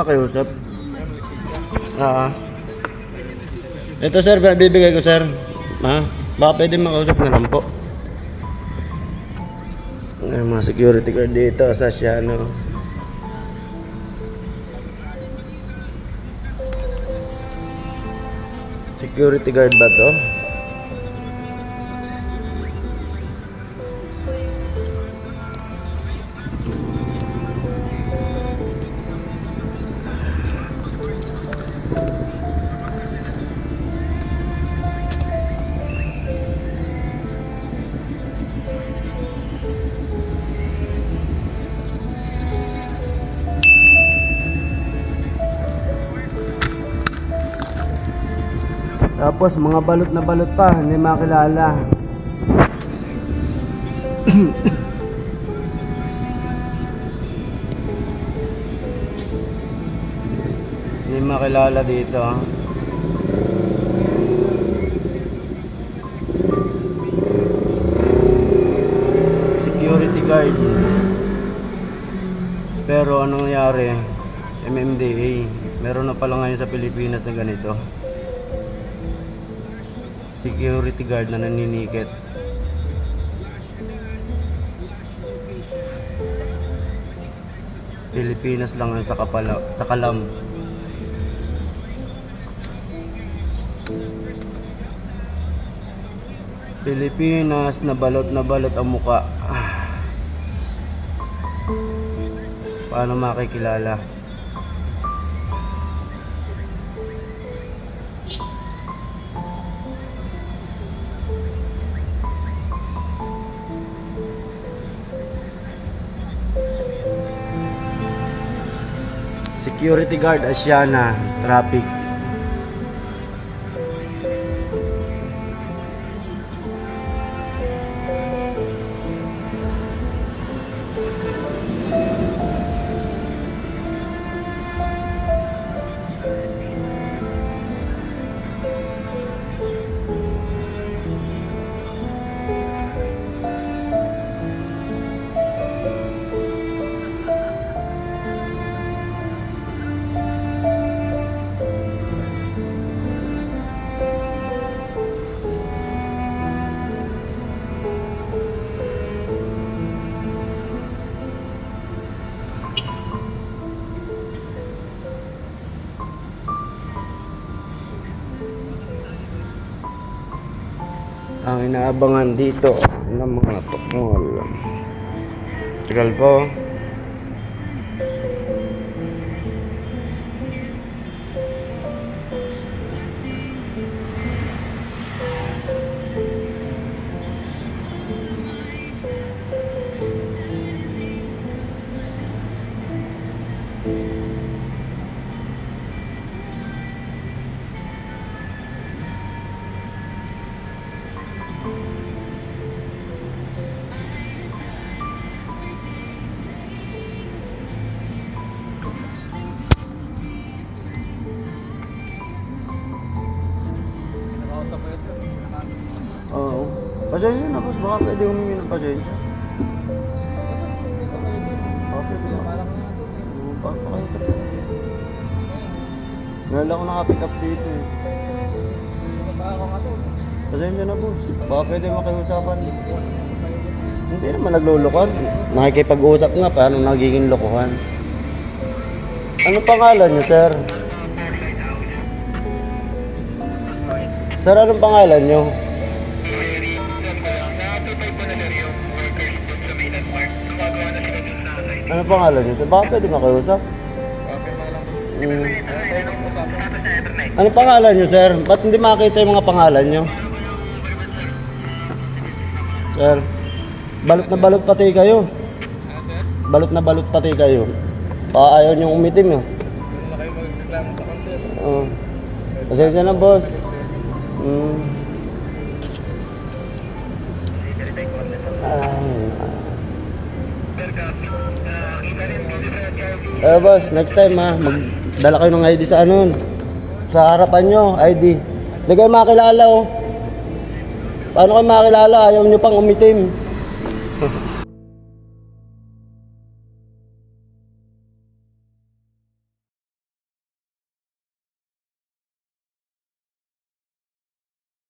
Makiusap. Ah. Ito sir, bibigay ko sir. Ha? Baka pwede makausap na lang po. Ay, mga security guard dito sa Siano. Security guard ba to? Tapos mga balot na balot pa, hindi makilala. hindi makilala dito. Security guard. Pero anong nangyari? MMDA. Meron na pala ngayon sa Pilipinas na ganito security guard na naninikit. Pilipinas lang ang sa, kapala, sa kalam. Pilipinas na balot na balot ang muka. Ah. Paano makikilala? Security guard Asiana traffic. Ang inaabangan dito ng mga tukmol. Tagal po. Pasensya na, boss. Baka pwede humingi ng pasensya. Baka pwede na. Oo, pa- Pakausap ko. Ngayon ako nakapick up dito eh. Pasensya na, boss. Baka pwede makiusapan. Hindi naman naglulukan. Nakikipag-usap nga, paano nagiging lokohan? Ano pangalan niyo, sir? Sir, anong pangalan niyo? Ano pangalan niyo? Sir, baka pwede makiusap? Mm. Ano pangalan niyo, sir? Ba't hindi makita yung mga pangalan niyo? Sir, balot na balot pati kayo. Balot na balot pati kayo. Baka ayaw niyong umitim yun. Oo. Pasensya na, boss. Mm. Ay. Eh boss, next time ha, magdala kayo ng ID sa ano, sa harapan nyo, ID. Hindi makilala oh. Paano kayo makilala? Ayaw nyo pang umitim.